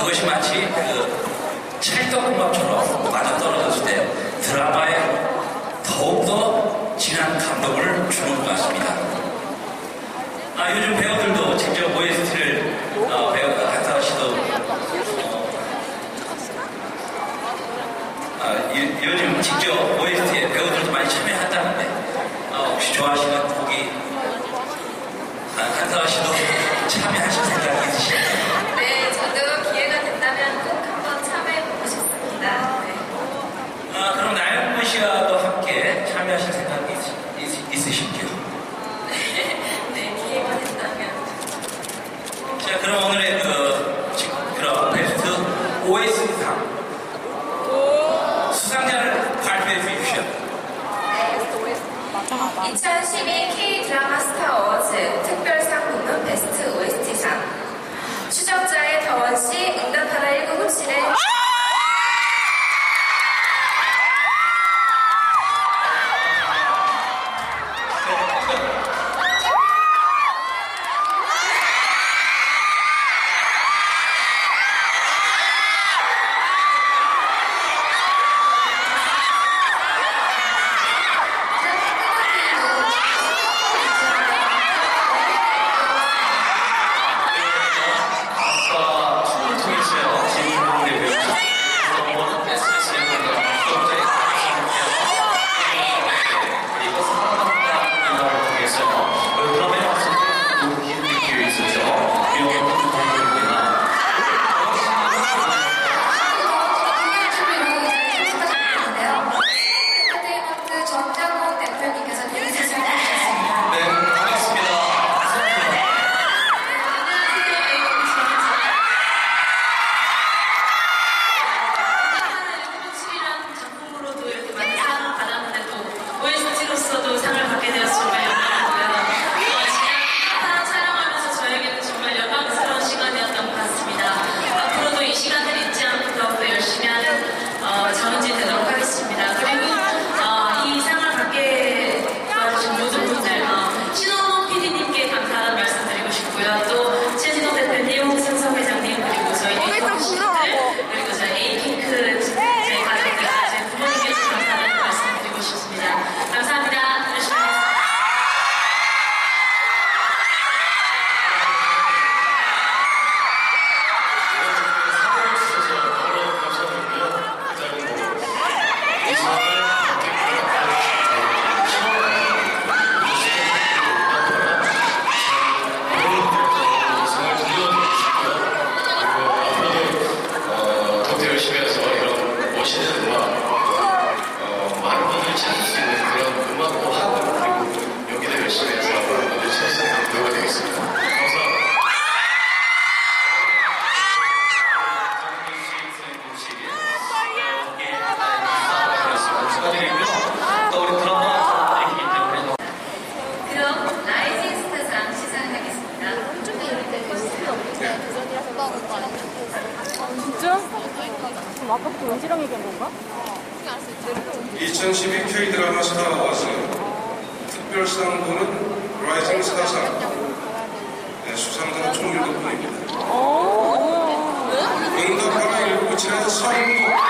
그것이 마치 그 찰떡궁합처럼 빠져떨어졌을 때 드라마에 더욱더 진한 감동을 주는 것 같습니다. 아, 요즘 배우들도 It's our civic 그럼 아까부터 은지랑 얘기한 건가? 2012 K 드라마 스타워즈 특별상부는 라이징 스타상 네, 수상자는 총 7분입니다. 어. 응답하라 197에서 3분.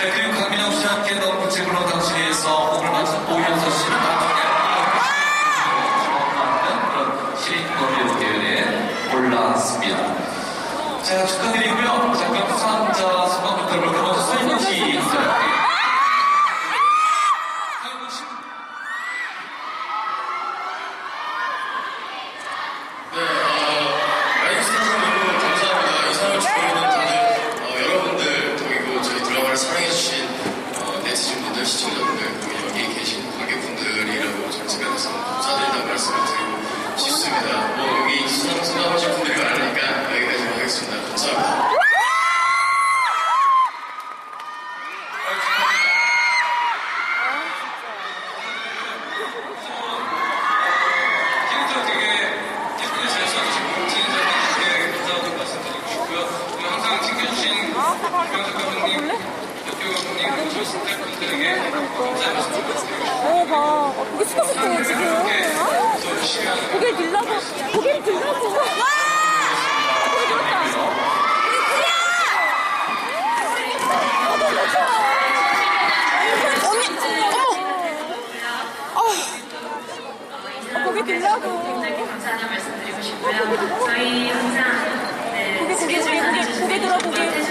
네, 그리고 강민영 함께 너무 부책으로 당신에서 오늘 마친 오연서 씨는 나중에 그런 시인거리로 대회에 올라왔습니다. 자, 축하드리고요. 잠깐 부상자 볼래? 나는 어, 봐. 어, 고개 숙여서 지금. 아, 고개 들라고. 고개 들라고. 와! 고개 들었다. 우리 그야! 너무 좋아. 언니, 어머! 어, 고개 들라고. 고개 들라고. 고개, 고개, 고개, 고개 들어, 고개.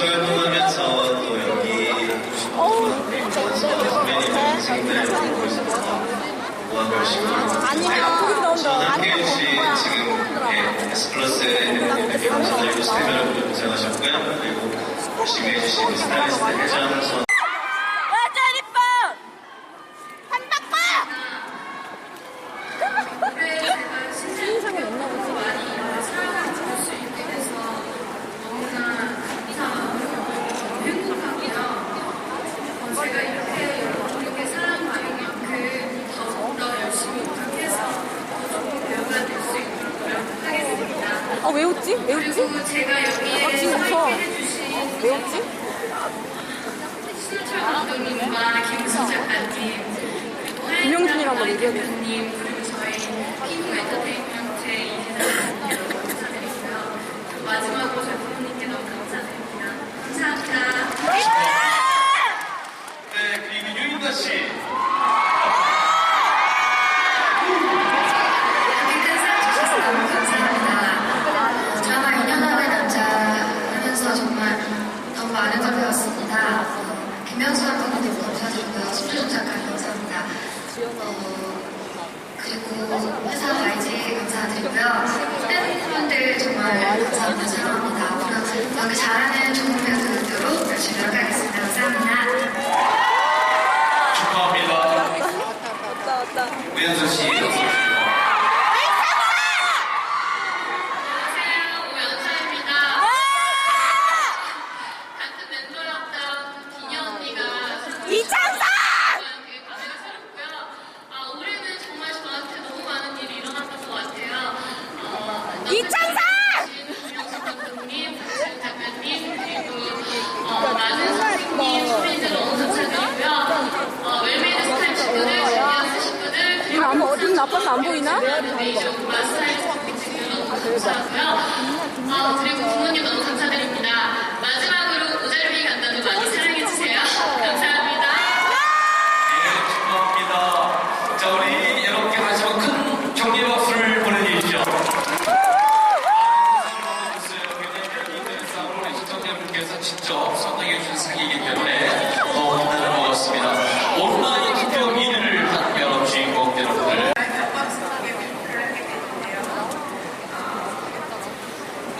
썰보면서 또 여기 전학교 씨 지금 에스플러스에 연습자들 고생하셨고요 열심히 해주신 스타일리스트 해장 선 그리고 회사 IG 감사드리고요. 팬분들 정말 감사하고 사랑합니다. 앞으로 더욱 잘하는 좋은 배우 되도록 열심히 노력하겠습니다. 감사합니다. 축하합니다. 우현수 씨.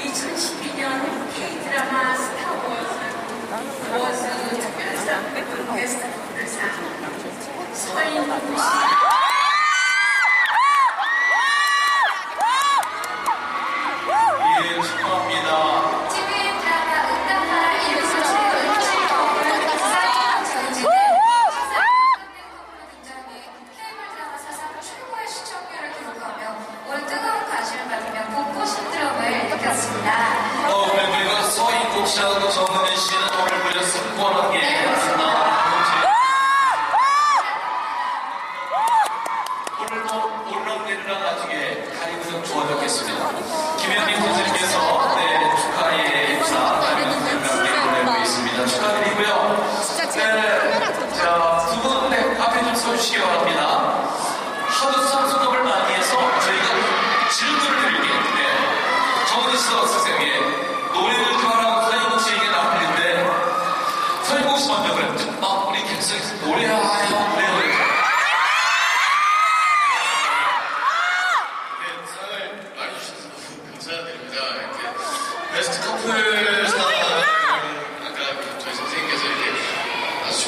2012년 K드라마 스타워즈 워즈 특별상 베스트 부상 서인국 씨. 혹시라도 정은혜 씨는 돈을 물려 쓴거라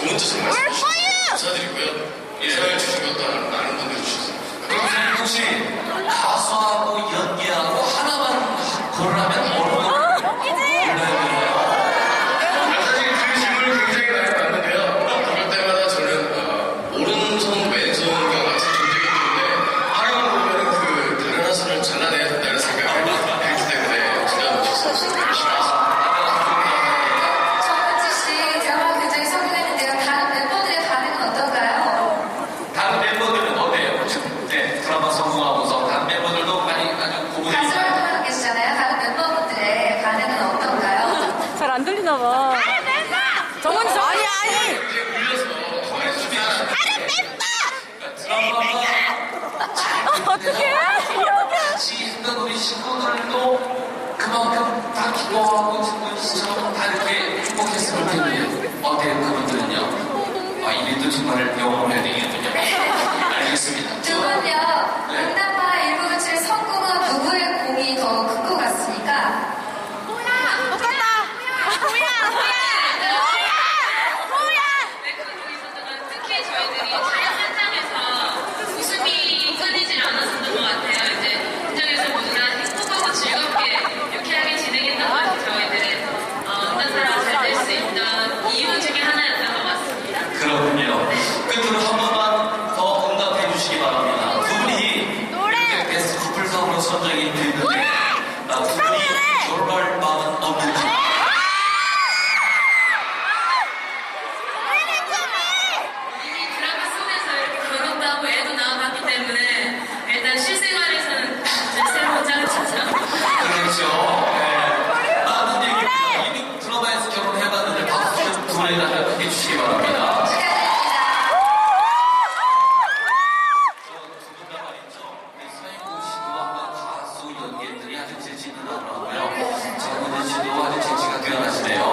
두 번째 질문. We're fire! 감사드리고요. 예. 사연 주신 것도 많은 분들 주셔서. 그럼 혹시 민도 친구를 배워보내야 되겠군요. 알겠습니다. 두분요